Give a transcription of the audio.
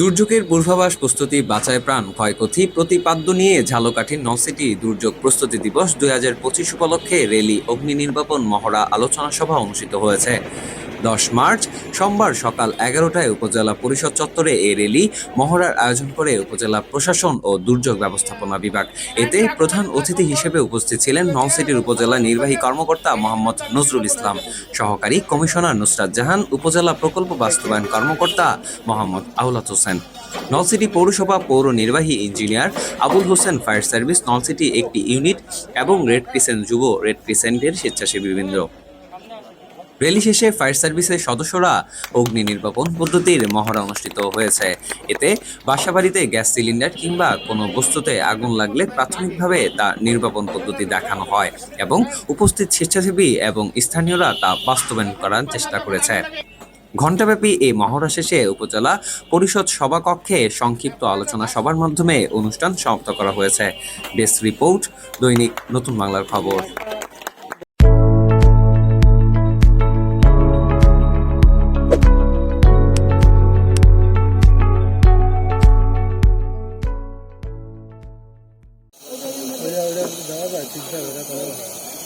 দুর্যোগের পূর্বাভাস প্রস্তুতি, বাঁচায় প্রাণ, ক্ষয়ক্ষতি প্রতিপাদ্য নিয়ে ঝালকাঠির নলসিটি দুর্যোগ প্রস্তুতি দিবস দুই হাজার পঁচিশ উপলক্ষে রেলি, অগ্নি নির্বাপন মহড়া আলোচনা সভা অনুষ্ঠিত হয়েছে। দশ মার্চ সোমবার সকাল এগারোটায় উপজেলা পরিষদ চত্বরে এ রেলি মহড়ার আয়োজন করে উপজেলা প্রশাসন ও দুর্যোগ ব্যবস্থাপনা বিভাগ। এতে প্রধান অতিথি হিসেবে উপস্থিত ছিলেন নলসিটির উপজেলা নির্বাহী কর্মকর্তা মোহাম্মদ নজরুল ইসলাম। সহকারী কমিশনার নুসরাত জাহান, উপজেলা প্রকল্প বাস্তবায়ন কর্মকর্তা মোহাম্মদ আউলাত হোসেন। নলসিটি পৌরসভা পৌর নির্বাহী engineer Abul Hossain fire service, Nalchity একটি ইউনিট এবং রেড ক্রিসেন্ট যুব, রেড ক্রিসেন্টের স্বেচ্ছাসেবীবৃন্দ। র্যালি শেষে ফায়ার সার্ভিসের সদস্যরা অগ্নি নির্বাপন পদ্ধতির মহড়া অনুষ্ঠিত হয়েছে। এতে বাসাবাড়িতে গ্যাস সিলিন্ডার কিংবা কোনো বস্তুতে আগুন লাগলে প্রাথমিকভাবে তা নির্বাপন পদ্ধতি দেখানো হয় এবং উপস্থিত স্বেচ্ছাসেবী এবং স্থানীয়রা তা বাস্তবায়ন করার চেষ্টা করেছে। ঘণ্টাব্যাপী এই মহড়া শেষে উপজেলা পরিষদ সভাকক্ষে সংক্ষিপ্ত আলোচনা সভার মাধ্যমে অনুষ্ঠান সমাপ্ত করা হয়েছে। ডেস্ক রিপোর্ট, দৈনিক নতুন বাংলার খবর। 小老板儿今天给他搞多